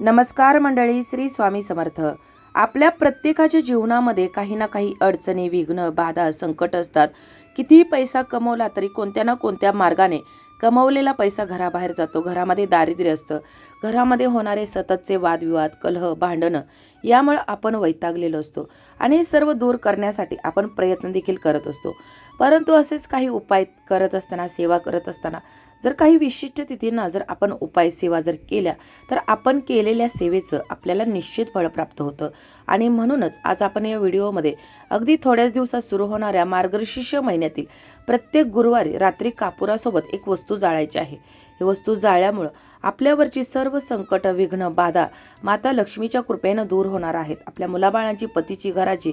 नमस्कार मंडळी श्री स्वामी समर्थ. आपल्या प्रत्येकाच्या जीवनामध्ये काही ना काही अडचणी विघ्न बाधा संकट असतात. कितीही पैसा कमवला तरी कोणत्या ना कोणत्या मार्गाने कमवलेला पैसा घराबाहेर जातो. घरामध्ये दारिद्र्य असतं. घरामध्ये होणारे सततचे वादविवाद कलह भांडणं यामुळं आपण वैतागलेलो असतो आणि हे सर्व दूर करण्यासाठी आपण प्रयत्न देखील करत असतो. परंतु असेच काही उपाय करत असताना सेवा करत असताना जर काही विशिष्ट तिथींना जर आपण उपाय सेवा जर केल्या तर आपण केलेल्या सेवेचं आपल्याला निश्चित फळ प्राप्त होतं. आणि म्हणूनच आज आपण या व्हिडिओमध्ये अगदी थोड्याच दिवसात सुरू होणाऱ्या मार्गशीर्ष महिन्यातील प्रत्येक गुरुवारी रात्री कापुरासोबत एक वस्तू जाळायची आहे. ही वस्तू जाळल्यामुळं आपल्यावरची सर्व संकट विघ्न बाधा माता लक्ष्मीच्या कृपेनं दूर होणार आहेत. आपल्या मुलाबाळांची पतीची घराची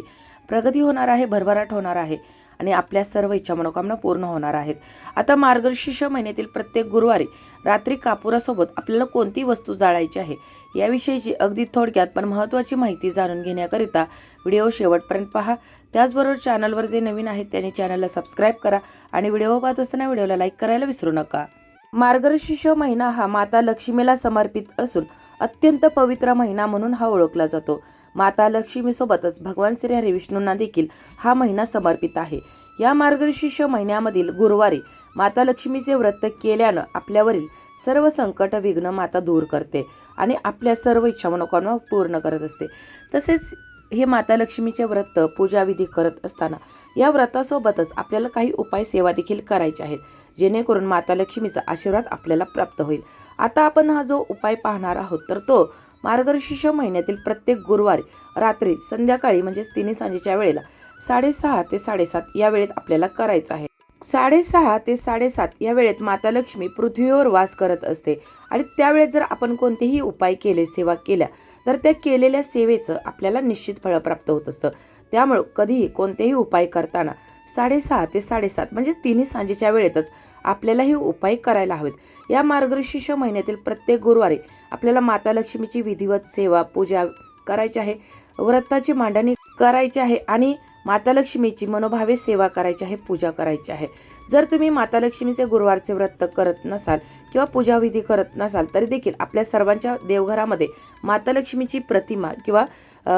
प्रगती होणार आहे भरभराट होणार आहे. आणि आपल्या सर्व इच्छा मनोकामना पूर्ण होणार आहेत. आता मार्गशीर्ष महिन्यातील प्रत्येक गुरुवारी रात्री कापुरासोबत आपल्याला कोणती वस्तू जाळायची आहे? याविषयीची अगदी थोडक्यात पण महत्त्वाची माहिती जाणून घेण्याकरिता व्हिडिओ शेवटपर्यंत पहा. त्याचबरोबर चॅनलवर जे नवीन आहेत त्यांनी चॅनलला सबस्क्राईब करा आणि व्हिडिओ पाहत असताना व्हिडिओला लाईक करायला विसरू नका. मार्गशीर्ष महिना हा माता लक्ष्मीला समर्पित असून अत्यंत पवित्र महिना म्हणून हा ओळखला जातो. माता लक्ष्मीसोबतच भगवान श्री विष्णूंना देखील हा महिना समर्पित आहे. या मार्गशीर्ष महिन्यामधील गुरुवारी माता लक्ष्मीचे व्रत केल्यानं आपल्यावरील सर्व संकट विघ्न माता दूर करते आणि आपल्या सर्व इच्छा मनोकामना पूर्ण करत असते. तसेच हे माता लक्ष्मीचे व्रत पूजाविधी करत असताना या व्रतासोबतच आपल्याला काही उपाय सेवा देखील करायचे आहेत जेणेकरून माता लक्ष्मीचा आशीर्वाद आपल्याला प्राप्त होईल. आता आपण हा जो उपाय पाहणार आहोत तर तो मार्गदर्शिष महिन्यातील प्रत्येक गुरुवारी रात्री संध्याकाळी म्हणजेच तिन्ही सांजेच्या वेळेला साडेसहा ते साडेसात या वेळेत आपल्याला करायचं आहे. साडेसहा ते साडेसात या वेळेत माता लक्ष्मी पृथ्वीवर वास करत असते आणि त्यावेळेत जर आपण कोणतेही उपाय केले सेवा केल्या तर त्या केलेल्या सेवेचं आपल्याला निश्चित फळ प्राप्त होत असतं. त्यामुळं कधीही कोणतेही उपाय करताना साडेसहा ते साडेसात म्हणजे तिन्ही सांजेच्या वेळेतच आपल्याला हे उपाय करायला हवेत. या मार्गशीर्ष महिन्यातील प्रत्येक गुरुवारी आपल्याला माता लक्ष्मीची विधिवत सेवा पूजा करायची आहे. व्रताची मांडणी करायची आहे आणि माता लक्ष्मीची मनोभावे सेवा करायची आहे पूजा करायची आहे. जर तुम्ही माता लक्ष्मीचे गुरुवारचे व्रत करत नसाल किंवा पूजाविधी करत नसाल तरी देखील आपल्या सर्वांच्या देवघरामध्ये माता लक्ष्मीची प्रतिमा किंवा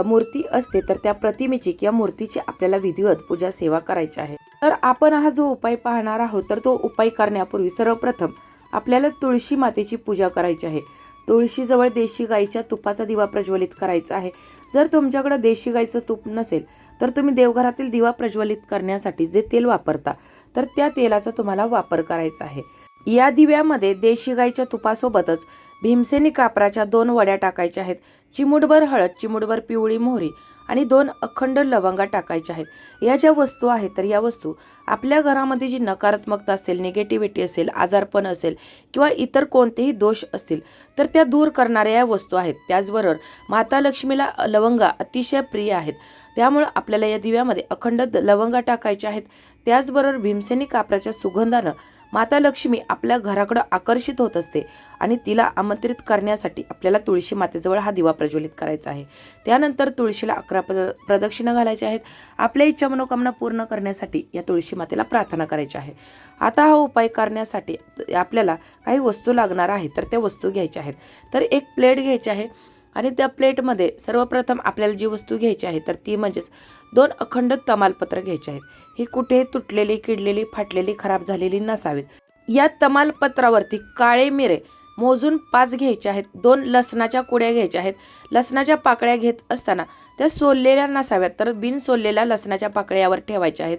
मूर्ती असते तर त्या प्रतिमेची किंवा मूर्तीची आपल्याला विधिवत पूजा सेवा करायची आहे. तर आपण हा जो उपाय पाहणार आहोत तर तो उपाय करण्यापूर्वी सर्वप्रथम आपल्याला तुळशी मातेची पूजा करायची आहे. तुळशीजवळ देशी गाईच्या तुपाचा दिवा प्रज्वलित करायचा आहे. जर तुमच्याकडे देशी गाईचं तूप नसेल तर तुम्ही देवघरातील दिवा प्रज्वलित करण्यासाठी जे तेल वापरता तर त्या तेलाचा तुम्हाला वापर करायचा आहे. या दिव्यामध्ये देशी गाईच्या तुपासोबतच भीमसेनी कापराच्या दोन वड्या टाकायच्या आहेत. चिमुटभर हळद चिमुटभर पिवळी मोहरी आणि दोन अखंड लवंगा टाकायच्या आहेत. या ज्या वस्तू आहेत तर या वस्तू आपल्या घरामध्ये जी नकारात्मकता असेल निगेटिव्हिटी असेल आजारपण असेल किंवा इतर कोणतेही दोष असतील तर त्या दूर करणाऱ्या या वस्तू आहेत. त्याचबरोबर माता लक्ष्मीला लवंगा अतिशय प्रिय आहेत. त्यामुळं आपल्याला या दिव्यामध्ये अखंड द- लवंगा टाकायच्या आहेत. त्याचबरोबर भीमसेनी कापराच्या सुगंधानं माता लक्ष्मी आपल्या घराकडं आकर्षित होत असते आणि तिला आमंत्रित करण्यासाठी आपल्याला तुळशी मातेजवळ हा दिवा प्रज्वलित करायचा आहे. त्यानंतर तुळशीला अकरा प्र प्रदक्षिणा घालायच्या आहेत. आपल्या इच्छा मनोकामना पूर्ण करण्यासाठी या तुळशी मातेला प्रार्थना करायची आहे. आता हा उपाय करण्यासाठी आपल्याला काही वस्तू लागणार आहे तर त्या वस्तू घ्यायच्या आहेत. तर एक प्लेट घ्यायची आहे. आणि त्या प्लेटमध्ये सर्वप्रथम आपल्याला जी वस्तू घ्यायची आहे तर ती म्हणजेच दोन अखंड तमालपत्र घ्यायची आहेत. ही कुठे तुटलेली किडलेली फाटलेली खराब झालेली नसावीत. या तमालपत्रावरती काळे मिरे मोजून पाच घ्यायचे आहेत. दोन लसणाच्या कुड्या घ्यायच्या आहेत. लसणाच्या पाकळ्या घेत असताना त्या सोललेल्या नसाव्यात तर बिन सोललेल्या लसणाच्या पाकळ्यावर ठेवायच्या आहेत.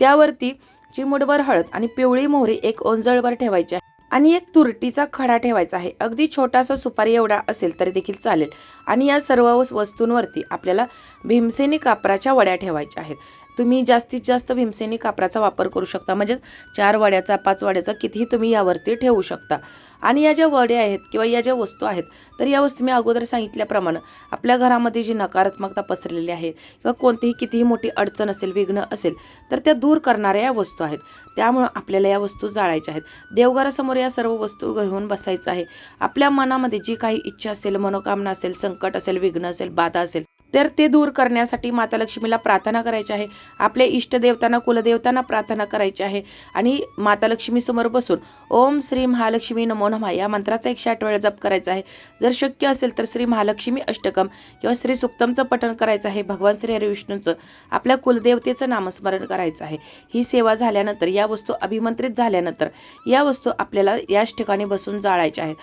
त्यावरती चिमुटभर हळद आणि पिवळी मोहरी एक ओंजळभर ठेवायची आहे. आणि एक तुरटीचा खडा ठेवायचा आहे. अगदी छोटासा सुपारी एवढा असेल तरी देखील चालेल. आणि या सर्व वस्तूंवरती आपल्याला भीमसेनी कापराच्या वड्या ठेवायच्या आहेत. तुम्ही जास्तीत जास्त भीमसेनी कापराचा वापर करू शकता. म्हणजे चार वड्याचा पाच वड्याचा कितीही तुम्ही यावरती ठेवू शकता. आणि या ज्या वड्या आहेत किंवा या ज्या वस्तू आहेत तर या वस्तू मी अगोदर सांगितल्याप्रमाणे आपल्या घरामध्ये जी नकारात्मकता पसरलेली आहे किंवा कोणतीही कितीही मोठी अडचण असेल विघ्न असेल तर त्या दूर करणाऱ्या या वस्तू आहेत. त्यामुळं आपल्याला या वस्तू जाळायच्या आहेत. देवघरासमोर या सर्व वस्तू घेऊन बसायचं आहे. आपल्या मनामध्ये जी काही इच्छा असेल मनोकामना असेल संकट असेल विघ्न असेल बाधा असेल तर ते दूर करण्यासाठी माता लक्ष्मीला प्रार्थना करायची आहे. आपल्या इष्टदेवतांना कुलदेवतांना प्रार्थना करायची आहे. आणि माता लक्ष्मीसमोर बसून ओम श्री महालक्ष्मी नमो नमा या मंत्राचा एकशे आठ वेळा जप करायचा आहे. जर शक्य असेल तर श्री महालक्ष्मी अष्टकम किंवा श्री सुक्तमचं पठण करायचं आहे. भगवान श्री हरिविष्णूंचं आपल्या कुलदेवतेचं नामस्मरण करायचं आहे. ही सेवा झाल्यानंतर या वस्तू अभिमंत्रित झाल्यानंतर या वस्तू आपल्याला याच ठिकाणी बसून जाळायच्या आहेत.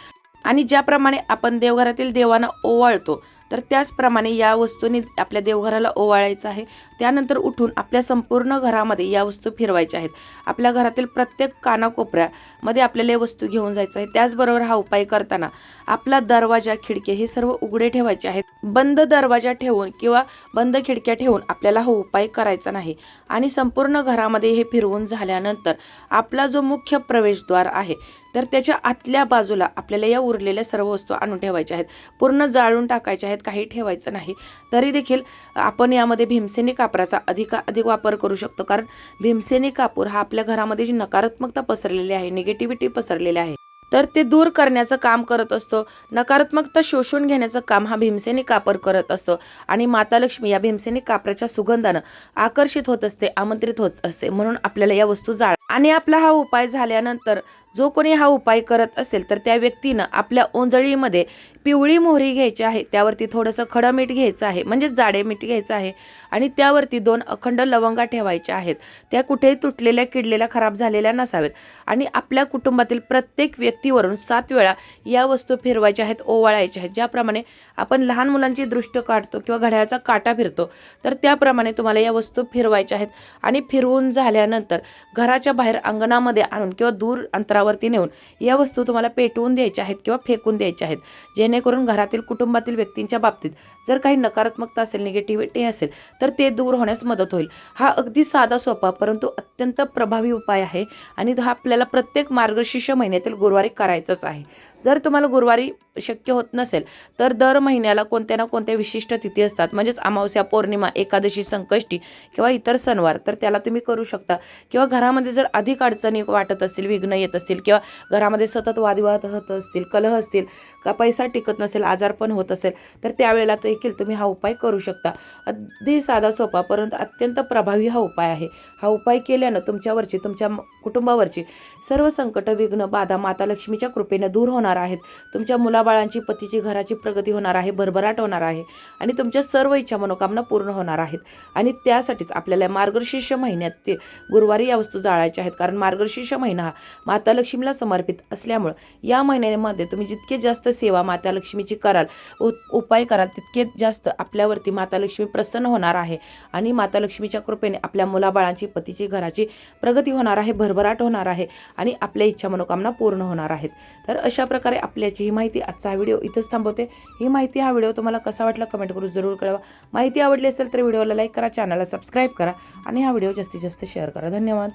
आणि ज्याप्रमाणे आपण देवघरातील देवांना ओवाळतो तर त्याचप्रमाणे या वस्तूने आपल्या देवघराला ओवाळायचं आहे. त्यानंतर उठून आपल्या संपूर्ण घरामध्ये या वस्तू फिरवायच्या आहेत. आपल्या घरातील प्रत्येक कानाकोपऱ्यामध्ये आपल्याला या वस्तू घेऊन जायचं आहे. त्याचबरोबर हा उपाय करताना आपला दरवाजा खिडके हे सर्व उघडे ठेवायचे आहेत. बंद दरवाजा ठेवून किंवा बंद खिडक्या ठेवून आपल्याला हा उपाय करायचा नाही. आणि संपूर्ण घरामध्ये हे फिरवून झाल्यानंतर आपला जो मुख्य प्रवेशद्वार आहे तर त्याच्या आतल्या बाजूला आपल्याला या उरलेल्या सर्व वस्तू आणून ठेवायच्या आहेत. पूर्ण जाळून टाकायच्या आहेत काही ठेवायचं नाही. तरी देखील आपण यामध्ये भीमसेनी कापराचा अधिकाधिक वापर करू शकतो. कारण भीमसेनी कापूर हा आपल्या घरामध्ये जी नकारात्मकता पसरलेली आहे निगेटिव्हिटी पसरलेली आहे तर ते दूर करण्याचं काम करत असतो. नकारात्मकता शोषून घेण्याचं काम हा भीमसेनी कापर करत असतो. आणि माता लक्ष्मी या भीमसेनी कापराच्या सुगंधानं आकर्षित होत असते आमंत्रित होत असते. म्हणून आपल्याला या वस्तू जाळ आणि आपला हा उपाय झाल्यानंतर जो कोणी हा उपाय करत असेल तर त्या व्यक्तीनं आपल्या ओंजळीमध्ये पिवळी मोहरी घ्यायची आहे त्यावरती थोडंसं खडं मीठ घ्यायचं आहे म्हणजे जाडे मीठ घ्यायचं आहे आणि त्यावरती दोन अखंड लवंगा ठेवायच्या आहेत. त्या कुठेही तुटलेल्या किडलेल्या खराब झालेल्या नसाव्यात. आणि आपल्या कुटुंबातील प्रत्येक व्यक्तीवरून सात वेळा या वस्तू फिरवायच्या आहेत ओवाळायच्या आहेत. ज्याप्रमाणे आपण लहान मुलांची दृष्ट काढतो किंवा घड्याळाचा काटा फिरतो तर त्याप्रमाणे तुम्हाला या वस्तू फिरवायच्या आहेत. आणि फिरवून झाल्यानंतर घराच्या बाहेर अंगणामध्ये आणून किंवा दूर अंतरावरती नेऊन या वस्तू तुम्हाला पेटवून द्यायच्या आहेत किंवा फेकून द्यायच्या आहेत. जेणेकरून घरातील कुटुंबातील व्यक्तींच्या बाबतीत जर काही नकारात्मकता असेल निगेटिव्हिटी असेल तर ते दूर होण्यास मदत होईल. हा अगदी साधा सोपा परंतु अत्यंत प्रभावी उपाय आहे आणि हा आपल्याला प्रत्येक मार्गशीर्ष महिन्यातील गुरुवारी करायचाच आहे. जर तुम्हाला गुरुवारी शक्य होत नसेल तर दर महिन्याला कोणत्या ना कोणत्या विशिष्ट तिथी असतात म्हणजेच अमावस्या पौर्णिमा एकादशी संकष्टी किंवा इतर सणवार तर त्याला तुम्ही करू शकता. किंवा घरामध्ये जर अधिक अडचणी वाटत असतील विघ्न येत असतील किंवा घरामध्ये सतत वादविवाद होत असतील कलह असतील का पैसा टिकत नसेल आजारपण होत असेल तर त्यावेळेला देखील तुम्ही हा उपाय करू शकता. अगदी साधा सोपा परंतु अत्यंत प्रभावी हा उपाय आहे. हा उपाय केल्यानं तुमच्यावरची तुमच्या कुटुंबावरची सर्व संकट विघ्न बाधा माता लक्ष्मीच्या कृपेनं दूर होणार आहेत. तुमच्या मुलाबाळांची पतीची घराची प्रगती होणार आहे भरभराट होणार आहे आणि तुमच्या सर्व इच्छा मनोकामना पूर्ण होणार आहेत. आणि त्यासाठीच आपल्याला मार्गशीर्ष महिन्यात ते गुरुवारी या वस्तू जाळायच्या आहेत. कारण मार्गशीर्ष महिना हा माता लक्ष्मीला समर्पित असल्यामुळं या महिन्यामध्ये तुम्ही जितके जास्त सेवा माता लक्ष्मीची कराल उ उपाय कराल तितके जास्त आपल्यावरती माता लक्ष्मी प्रसन्न होणार आहे. आणि माता लक्ष्मीच्या कृपेने आपल्या मुलाबाळांची पतीची घराची प्रगती होणार आहे भरभराट होणार आहे आणि आपल्या इच्छा मनोकामना पूर्ण होणार आहेत. तर अशा प्रकारे आपल्याची ही माहिती आजचा हा व्हिडिओ इथंच थांबवते. ही माहिती हा व्हिडिओ तुम्हाला कसा वाटला कमेंट करून जरूर कळवा. माहिती आवडली असेल तर व्हिडिओला लाईक करा चॅनलला सबस्क्राईब करा आणि हा व्हिडिओ जास्तीत जास्त शेअर करा. धन्यवाद.